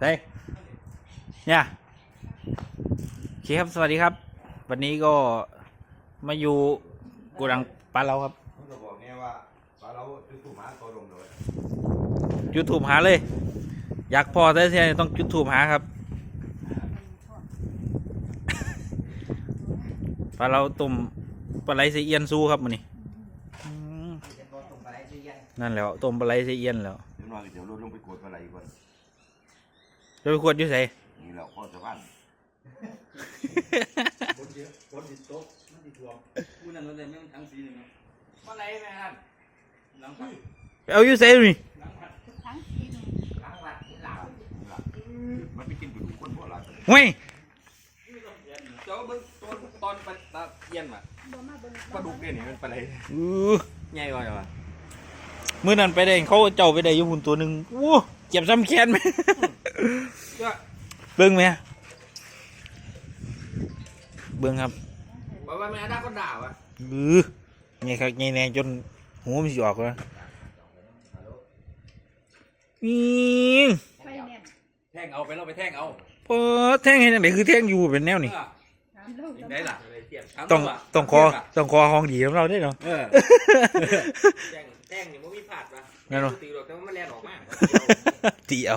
เฮ้ยเนี่ยโอเคครับ สวัสดีครับ วันนี้ก็มาอยู่กูดังปลาเราครับผมก็บอกเนี่ยว่าปลาเราจุดถูกหมาตัวลงเลยยูทูบหาเลย อยากพอแต่เสียต้องยูทูบหาครับปลาเราตุ่มปลาไหลเสียเอียนสู้ครับมันนี่นั่นแล้วต้มปลาไหลเสียเอียนแล้ว น้อยเดี๋ยวรถลงไปกดปลาไหลก่อนจะไปขวดอยู่ไสนี่แหละพ่อสะพานคนเยอะคนติดโต๊ะมันติดรวมผู้นั้นมันเลยไม่ต้องทั้งสีหนึ่งมาไหนแม่ท่านหลังพัดไปเอาอยู่ไสดูนี่หลังพัดทั้งสีหนึ่งหลังพัดหลังมันไปกินไปดูคนพ่อหลานห้วยเจ้าเบิ้งตอนตอนไปตะเยียนมาบ่มาเบิ่งปลาดุกเนี่ยนี่มันปลาไหลอู้ใหญ่กว่าเหรอ มื้อนั้นไปได้เขาเจ้าไปได้อยู่หุ่นตัวหนึ่งอู้เจ็บซ้ำแขนไหมก็เบิ่งไหมเบิ่งครับบอกว่าแม่ได้ก็ด่าวะบือไงครับไงแน่จนหูมันสิออกแล้วนี่ไฟแน่นแท่งเอาไปเราไปแท่งเอาพอแท่งเห็นจังไดคือแท่งอยู่เป็นแนวนี่ถามเรายังได้ล่ะต้องต้องคอต้องคอห้องดีของเราได้เนาะเออ แท่งแท่งนี่มันมีผาดปะแม่นบ่ ตีหรอกแต่ว่ามันแล่นออกมาตีเอา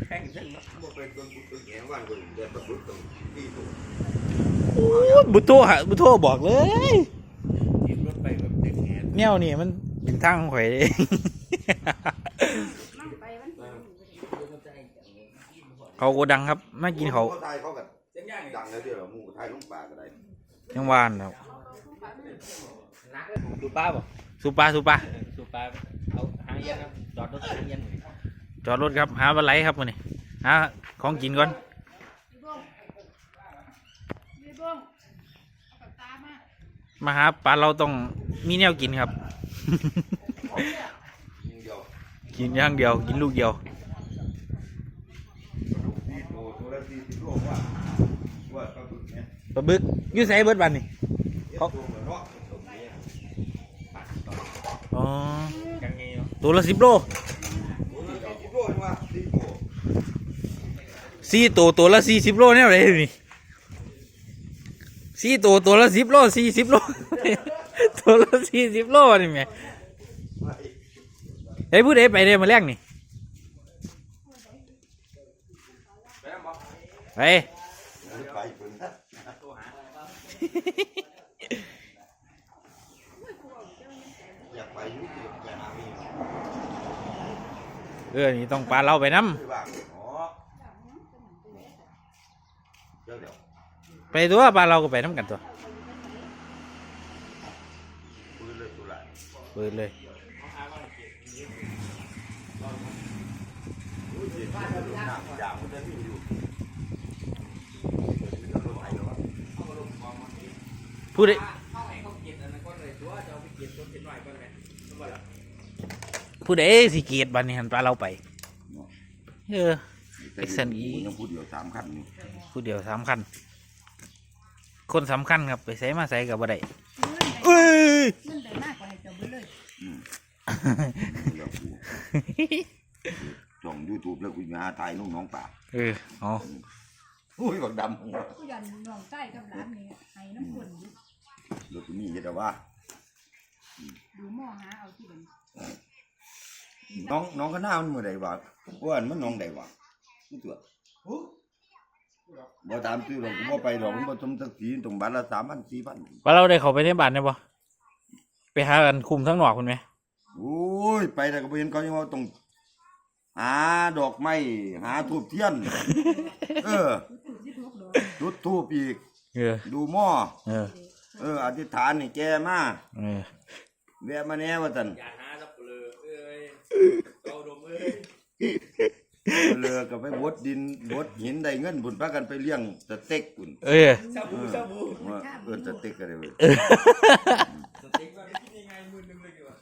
แท่งเส้นมาบ่เป็นคนบุกแหงว่านคนเดินประพฤติตรงที่ตรงโอ้ยบุโทหะบุโทบอกเลยกินรถไปแบบเต็มแขนแนวนี่มันเป็นทางของข่อยเองมั่งไปมันสิอยู่เขาโกดังครับมากินเขาวไทยเขากันเส้นย่างดังแล้วเดี๋ยวหมูไทยลงปากก็ได้ยังวานครับนักดูป้าบ่ สุปลาสุปลาดูป้าเอาหางเย็นครับจอดรถหางเย็นจอดรถครับหาปลาไหลครับมื้อนี้หาของกินก่อนพี่บ้งพี่บ้งเอาปากตามามาหาปลาเราต้องมีแนวกินครับยิงเดียวกินอย่างเดียวกินลูกเดียวที่โตตัวละสี่สิบโลว่าว่าปลาบึกเนี่ยปลาบึกอยู่ไสเบิดบัดนี่เขาตัวเหมื อ๋อยังไงเนาะตัวละสิบโลสี่ตัวตัวละสี่สิบโลแนวไหนนี่สี่ตัวตัวละสิบโลสี่สิบโลตัวละสี่สิบโลนี่แม่ไม่ไอ้ยผู้ใดไปได้มาแรกนี่ไป แล้วบ่ไปไปเพิ่นนาออยุ่ที่ไปหามีเออนี่ต้องปลาเราไปน้คือว่าอ๋อเดี๋ยวเดี๋ยวำไปตัวปลาเราก็ไปน้ำกันตัวคุยเลยตุลาเปิดเลยอุ้ยเดี๋ยวน้ำยางมันจะมีอยู่เดี๋ยวรถไถแล้ววะผู้ใด ผู้ใดสิเกียรบันนี้หันปลาเราไป เออเอ็กซันอี ยังพูดเดียวสามขั้นนี่ผู้เดียวสามคัญ คนสำคัญครับ ไปใส่มาใส่กับบ่ได้เงินได้เอ้ยเงินได้มากกว่าให้เจ้าเบิดเลยเดี๋ยวกูส่องยูทูบแล้วกูมาหาถ่ายน้องน้องป่าเออเอาอุ้ยบักดำหัวผู้ยันน้องใต้กับหลานนี่ให้น้ำคนอยู่รถมีเห็นแต่ว่าดูหม้อหาเอาที่เป็น น้องน้องก็น่ามันเมื่อใดวะว่าอันมันน้องใดวะนี่ตัวบ่ตามตื้อหรอกกูบ่ไปหรอกมันบ่สมศักดิ์ศรีตรงบ้านละสามพันสี่พันปลาเราได้เข้าไปในบ้านได้บ่ไปหากันคุมทั้งนอกคุณไหมโอ้ยไปแต่ก็บ่เห็นเขายังว่าตรงหาดอกไม้หาทูบเทียน เออจุดที่ทุกดอกจุดทูบอีกเออดูหม้อเออ เอออธิษฐานนี่แกมาเออแวะมาแน่ว่าซั่นอย่าหาสับเปลือเอ้ยเอาดมเอ้ย เรือก็ไปบดดินบดหินได้เงินบุญพากันไปเลี้ยงสเต็กคุณเออชาบูชาบูว่าเอิ้นสเต็กอะไรเว้ยสติ๊กว่ากินยังไงมือนึงเลยดีกว่า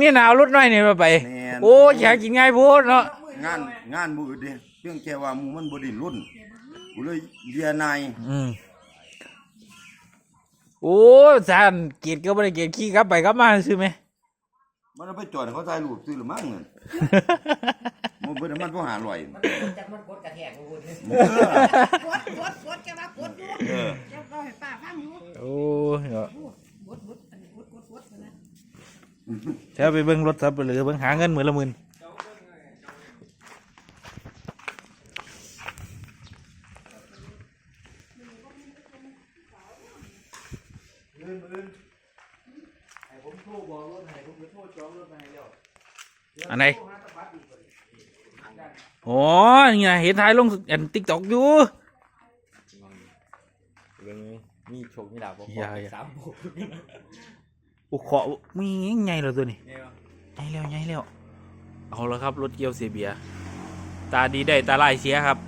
นี่หนาวรถน้อยนี่มาไปแม่นโอ้ยอยากกินง่ายโพูดเนาะงานงานมือเด้เพียงแค่ว่าหมูมันบ่ไดิ้นรุ่นกูเลยเลียนายอืมโอ้ยสานเกียรติก็ไม่ได้เกียรติขี้กลับไปกลับมาซื้อไหม มันเอาไปจอดให้เขาถ่ายรูปซื้อหรือมั้งนั่นมันเบิดน้ำมันบ่หาลอยมันกดจากมันกดกระแทกกูพูดเออกดกดกดแกว่ากดอยู่เออแกก็ให้ป้าฟังอยู่โอ้ยเนาะกดกดอันนี้กดกดกดนะแถวไปเบิ่งรถซับหรือเบิ่งหาเงินหมื่นละหมื่นให้ผมโท รบอกรถให้ผมไปโทรจองรถมาให้แล้วอันไหน โอ้ยนี่ไงเห็นท้ายลงอันติ๊กตอกอยู่เรื่องมีโชคมีลาภบ่อย่าอย่าสามโบกโอ้ขอมีไงเหรอตัวนี้เนี่ยวะไงแล้วไงแล้วเอาแล้วครับ รถเกียวเสียเบียร์ตาดีได้ตาลายเสียครับ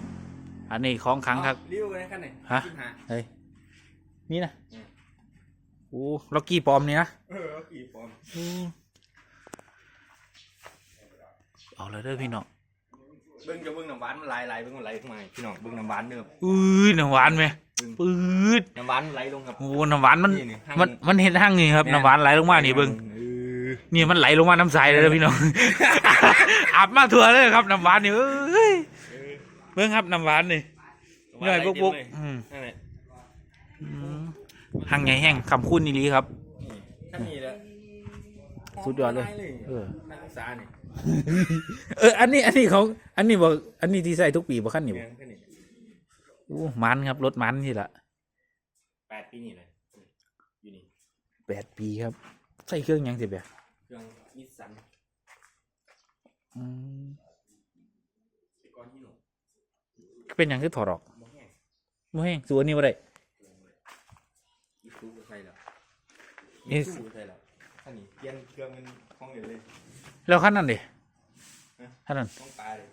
อันนี้ของขังครับรีวิวกันนะคันไหนฮะสิบห้าเฮ้ยนี่นะอืม โอ้ล็อกกี้ปลอมนี่นะเออกี่ฟอร์มเอาเลยเด้อพี่น้องเบิ่งจะเบิ่งน้ำหวานมันไหลไหลเบิ่งมันไหลขึ้นมาพี่น้องเบิ่งน้ำหวานเด้ออื้อน้ำหวานไหมปื๊ดน้ำหวานมันไหลลงครับโอ้น้ำหวานมันนี่นี่ห้างมันมันเห็นห้างนี่ครับแม่น้ำหวานไหลลงมานี่เบิ้งเออนี่มันไหลลงมาน้ำใสเลยเด้อพี่น้องอาบมาทั่วเลยครับน้ำหวานนี่เอ้ยเบิ้งครับน้ำหวานนี่หน่อยบุกบุกอืมนั่นแหละอืมห้างใหญ่แห้งคำคุ้นนี่ลีครับนี่ถ้ามีแล้วสุดยอดเลยเอเอออนักศึกษานี่เออ อันนี้ อันนี้เขาอันนี้บอกอันนี้ที่ใส่ทุกปีบ่ขั้นนี่บ่เมืองแค่นี้โอ้มันครับรถมันนี่แหละแปดปีนี่เลยอยู่นี่แปดปีครับ ใส่เครื่องหยังสิแบบเครื่องนิสสันอืมเป็นก้อนที่หนูเป็นหยังคือถอดออกมองแห้งบ่แห้งส่วนนี้บ่ได้ อีซูก็ใช่แล้ว อีอีซูซูก็ใช่แล้วท่านนี่เปลี่ยนเครื่องเป็นห้องเดียวเลยแล้วขั้นนั้นดิฮะขั้นนั้นห้องปลาเลย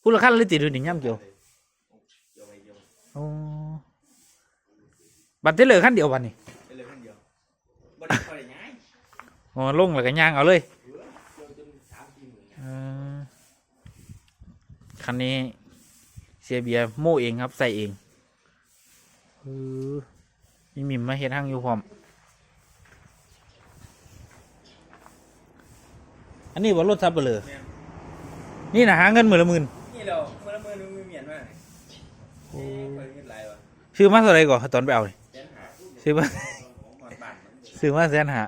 พูดละขั้นเลยติดดูนี่ย่ำเกี่ยวเดียวไปเดียวโอ้บัตรเทเลอร์ขั้นเดียววันนี้ไปเลยคนเดียวบ่ได้ค่อยได้ย้ายอ๋อลงแล้วก็ย่างเอาเลยเออเดียวจนสามสี่หมื่นเออคันนี้เสียเบียร์โม่เองครับใส่เองเออมีมิมมาเฮ็ดห้างอยู่พร้อม อันนี้ว่ารถซับเบลอแม่นนี่นะหาเงินหมื่นละหมื่นนี่เราเมื่อละเมื่อนึงมีเหมียนมากโอ้ยเงินไหลวะซื้อมาเท่าไหรก่อนตอนไปเอานี่แสนหาซื้อมาของหมอนบ้านมันซื้อมาแสนหา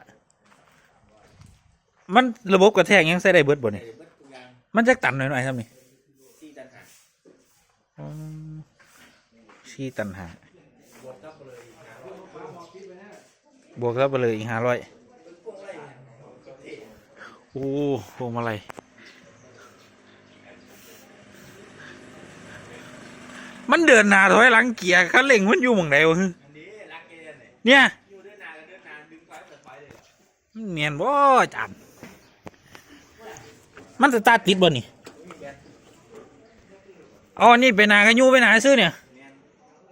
มันระบบกระแทกยังใส่ได้เบิดบ่เอนี่อเบิดทุกอย่างมันจะตันหน่อยๆครับนี่สี่ตันหาอืมชี้ตันหาบวกกับเลยหาร้อยบวกแล้วไปเลยอีกห้าร้อยพวกไรเนี่ย โอ้พวงมาลัยมันเดินหน้าถอยหลังเกียร์คันเร่งมันอยู่หมองใดวะอันนี้รักเนี่ยเนียนบ่จานมันสตาร์ทติดบ่นี่อ๋อนี่ไปนากันยูไปนาซื้อเนี่ยน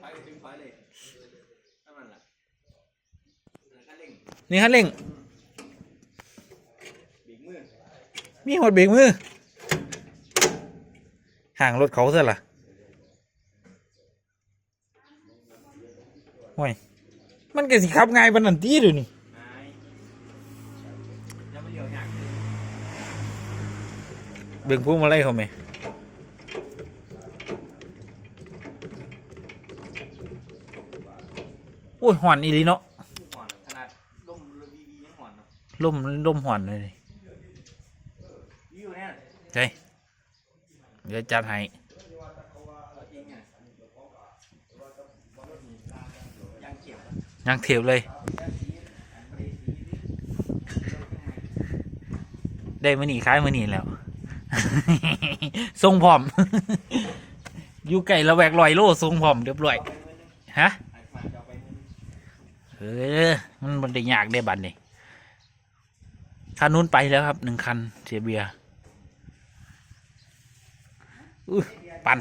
ไฟก็ดึงไฟเลย นี่คันเร่ง บีบมือ มีหดเบรกมือห่างรถเขาซะล่ะห่วยมันก็สิขับง่ายปานนั้นตีดูนี่หายแล้วมันเลี้ยวยากเบิ่งพวกมาไล่เขาไหมโอ้ยหอนอีหลีเนาะห่อนขนาดล่มระบีบียังห่อนเนาะลมลมหอนเลยนี่วิว เนี่ยเดี๋ยวจัดให้เอาจริงอะยังเก็บยังเทียบเลย ได้มานี่คล้ายมานี่แล้ว ทรงพร้อม อยู่ไก่ละแวกลอยโล่ทรงพร้อมเรียบร้อย ฮะ เออ มันมันได้ยากได้บัตรนี่คันนู้นไปแล้วครับหนึ่งคันเสียเบียร์ อุ้ปัน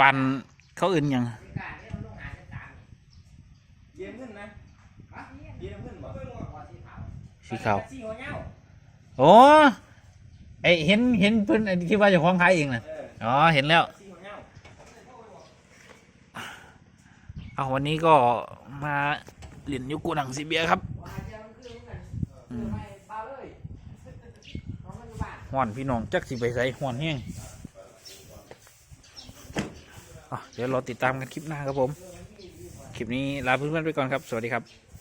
ปันเขาอื่นยังเยี่ยมขึ้นนะเยี่ยมขึ้นบ่สีขาวโอ้ไอเห็นเห็นเพิ่นไอ้ที่ว่าจะคล้องขายเองนะอ๋อเห็นแล้ว เอาวันนี้ก็มาเหรียญยุกุหนังสีเบียครับห่อนพี่น้องจักสิไปใส่ห่อนแห้งอะ เดี๋ยวรอติดตามกันคลิปหน้าครับผม คลิปนี้ลาเพื่อนๆไปก่อนครับ สวัสดีครับ